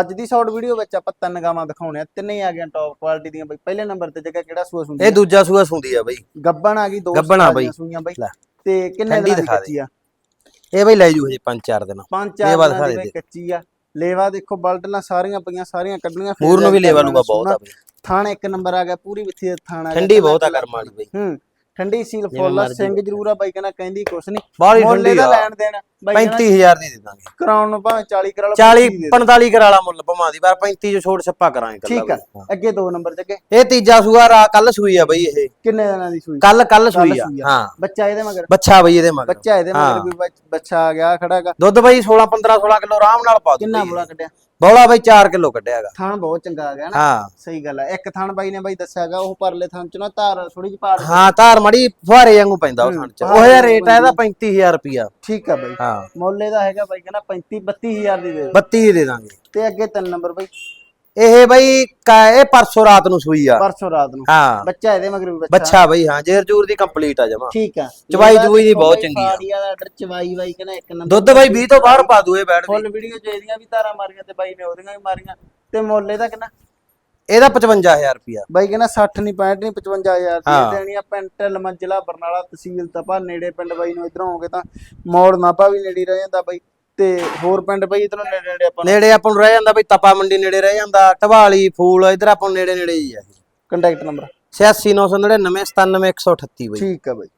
ਅੱਜ ਦੀ short video ਵਿੱਚ ਆਪਾਂ ਤਿੰਨ ਗਾਵਾਂ ਦਿਖਾਉਣੇ ਆ। ਤਿੰਨੇ ਹੀ ਆ ਗਈਆਂ ਟੌਪ ਕੁਆਲਿਟੀ ਦੀਆਂ ਬਈ। ਪਹਿਲੇ ਨੰਬਰ ਤੇ ਜਗ੍ਹਾ ਕਿਹੜਾ ਸੂਆ ਸੁੰਦੀ ਇਹ ਦੂਜਾ ਸੂਆ ਸੁੰਦੀ ਆ ਬਈ। ਗੱਬਣ ਆ ਗਈ ਦੋ ਗੱਭਣ ਆ ਬਈ। ਸੂਈਆਂ ਬਈ। ਤੇ ਕਿੰਨੇ ਦਿਨਾਂ ਦੀ ਦੇ। ਕੱਚੀ ਆ? ਇਹ ਬਈ ਲੈ ਜੂ ਹਜੇ 5-4 ਦਿਨ। ਪੰਜ ਚਾਰ ਲੇਵਾ ਦਿਨਾਂ ਦੀ ਦੇ। ਕੱਚੀ ਆ। ਲੇਵਾ ਦੇਖੋ ਬਲਟਲਾਂ ਸਾਰੀਆਂ ਪਈਆਂ ਸਾਰੀਆਂ ਕੱਢਣੀਆਂ। ਫਿਰ ਨੂੰ ਵੀ ਲੇਵਾ ਲੂਗਾ ਬਹੁਤ ਆ ਬਈ। ਥਾਣ ਇੱਕ ਨੰਬਰ ਆ ਗਿਆ ਪੂਰੀ ਵਿੱਥੀ ਦਾ ਥਾਣ ਠੰਡੀ ਬਹੁਤ ਆ ਕਰਮ ਵਾਲੀ ਬਈ। ਹੂੰ। ਠੰਡੀ ਸੀਲ ਫੁੱਲ ਸਿੰਘ। ਜ਼ਰੂਰ ਆ ਬਾਈ ਕਹਿੰਦਾ ਕਹਿੰਦੀ ਕੁਛ ਨਹੀਂ ਬਾਹਲੀ ਮੁੱਲ ਠੰਡੀ ਆ। ਲੈਣ ਦੇਣ ਬਾਈ ਕਹਿੰਦਾ 35000 ਦੀ ਦੇ ਦਾਂਗੇ। ਕਰਾਉਣ ਨੂੰ ਭਾਵੇਂ 40 ਕਰਾ ਲਓ 40 35 ਦੇ ਦਿਓ। 45 ਕਰਾ ਲਾ ਮੁੱਲ ਭਮਾ ਦੀ ਪਰ 35 ਚ ਛੋੜ ਛੱਪਾ ਕਰਾਂਗੇ ਠੀਕ ਆ ਅੱਗੇ ਦੋ ਨੰਬਰ ਤੇ ਅੱਗੇ ਇਹ ਤੀਜਾ ਸੂਆ ਰਾ ਕੱਲ ਸੂਈ ਆ ਬਈ ਇਹ। ਕਿੰਨੇ ਦਿਨਾਂ ਦੀ ਸੂਈ? ਕੱਲ ਕੱਲ ਸੂਈ ਆ। ਹਾਂ। ਬੱਚਾ ਇਹਦੇ ਮਗਰ? ਬੱਚਾ ਬਈ ਇਹਦੇ ਮਗਰ। ਬੱਚਾ ਇਹਦੇ ਮਗਰ। ਵੀ ਬੱਚ- ਆ ਗਿਆ ਖੜਾਗਾ ਦੁੱਧ ਬਈ 16 15 16 ਕਿਲੋ ਆਰਾਮ ਨਾਲ ਪਾ ਦੂ ਕਿੰਨਾ ਬੋਲਾ ਕੱਢਿਆ? ਬੋਲਾ ਬਈ 4 ਕਿਲੋ ਕੱਢਿਆਗਾ। ਥਾਣ ਬਹੁਤ ਚੰਗਾ ਆ ਗਿਆ ਨਾ। ਹਾਂ। ਸਹੀ ਗੱਲ ਆ। ਇੱਕ ਥਾਣ ਬਾਈ ਨੇ ਬਾਈ ਦੱਸਿਆਗਾ ਉਹ ਪਰਲੇ ਥਾਣ ਚ ਨਾ ਧਾਰ ਥੋੜੀ ਜਿਹੀ ਪਾੜ ਹਾਂ ਧਾਰ ਮੜੀ ਫੁਹਾਰੇ ਵਾਂਗੂ ਪੈਂਦਾ ਉਹ ਥਣ ਚ। ਉਹ ਵਾਂਗੂ ਰੇਟ ਆ ਇਹਦਾ 35000 ਰੁਪਿਆ ਠੀਕ ਆ ਬਾਈ। ਹਾਂ। ਮੁੱਲ ਇਹਦਾ ਹੈਗਾ ਬਾਈ ਕਹਿੰਦਾ 35 32000 ਦੀ ਦੇ ਦਿਓ। 32 ਦੇ ਦਾਂਗੇ। ਤੇ ਅੱਗੇ ਤਿੰਨ ਨੰਬਰ ਬਾਈ। ਇਹ ਬਈ ਕ- ਇਹ ਪਰਸੋਂ ਰਾਤ ਨੂੰ ਸੂਈ ਆ। ਪਰਸੋਂ ਰਾਤ ਨੂੰ। ਹਾਂ। ਬੱਚਾ ਇਹਦੇ ਮਗਰ ਵੀ ਬੱਚਾ। ਬੱਚਾ ਬਈ ਹਾਂ ਜੇਰ ਜੂਰ ਦੀ ਕੰਪਲੀਟ ਆ ਜਮਾ। ਠੀਕ ਆ। ਚਵਾਈ ਚਵੂਈ ਦੀ ਬਹੁਤ ਚੰਗੀ ਆ। ਫਾੜੀਆ ਦਾ ਆਰਡਰ ਚਵਾਈ ਬਾਈ ਕਹਿੰਦਾ ਇੱਕ ਨੰਬਰ ਦੁੱਧ ਬਈ 20 ਤੋਂ ਬਾਹਰ ਪਾ ਦੂ ਇਹ ਬੈਠ ਫੁੱਲ ਵੀਡੀਓ ਚ ਇਹਦੀਆਂ ਵੀ ਧਾਰਾਂ ਮਾਰੀਆਂ ਤੇ ਬਾਈ ਨੇ ਉਹਦੀਆਂ ਵੀ ਮਾਰੀਆਂ। ਤੇ ਮੁੱਲ ਇਹਦਾ ਕਿੰਨਾ? ਇਹਦਾ 55000 ਰੁਪਿਆ ਬਾਈ ਕਹਿੰਦਾ 60 ਨਹੀਂ 65 ਨਹੀਂ 55000 ਦੀ ਹਾਂ। ਦੇਣੀ ਆ ਪਿੰਡ ਲਮਨ ਜ਼ਿਲ੍ਹਾ ਬਰਨਾਲਾ ਤਹਿਸੀਲ ਤਪਾ ਨੇੜੇ ਪਿੰਡ ਬਾਈ ਨੂੰ ਇਧਰੋਂ ਹੋਗੇ ਤਾਂ ਮੌੜ ਨਾਪਾ ਵੀ ਨੇੜੇ ਰਹਿ ਜਾਂਦਾ ਬਾਈ। ਤੇ ਹੋਰ ਪਿੰਡ ਬਾਈ ਇਧਰੋਂ ਨੇੜੇ ਨੇੜੇ ਆਪਾਂ ਨੂੰ? ਨੇੜੇ ਆਪਾਂ ਨੂੰ ਰਹਿ ਜਾਂਦਾ ਬਈ ਤਪਾ ਮੰਡੀ ਨੇੜੇ ਰਹਿ ਜਾਂਦਾ ਢਵਾਲੀ ਫੂਲ ਇਧਰ ਆਪਾਂ ਨੂੰ ਨੇੜੇ ਨੇੜੇ ਹੀ ਆ ਕੰਟੈਕਟ ਨੰਬਰ 86999 97138 ਬਈ। ਠੀਕ ਆ ਬਾਈ।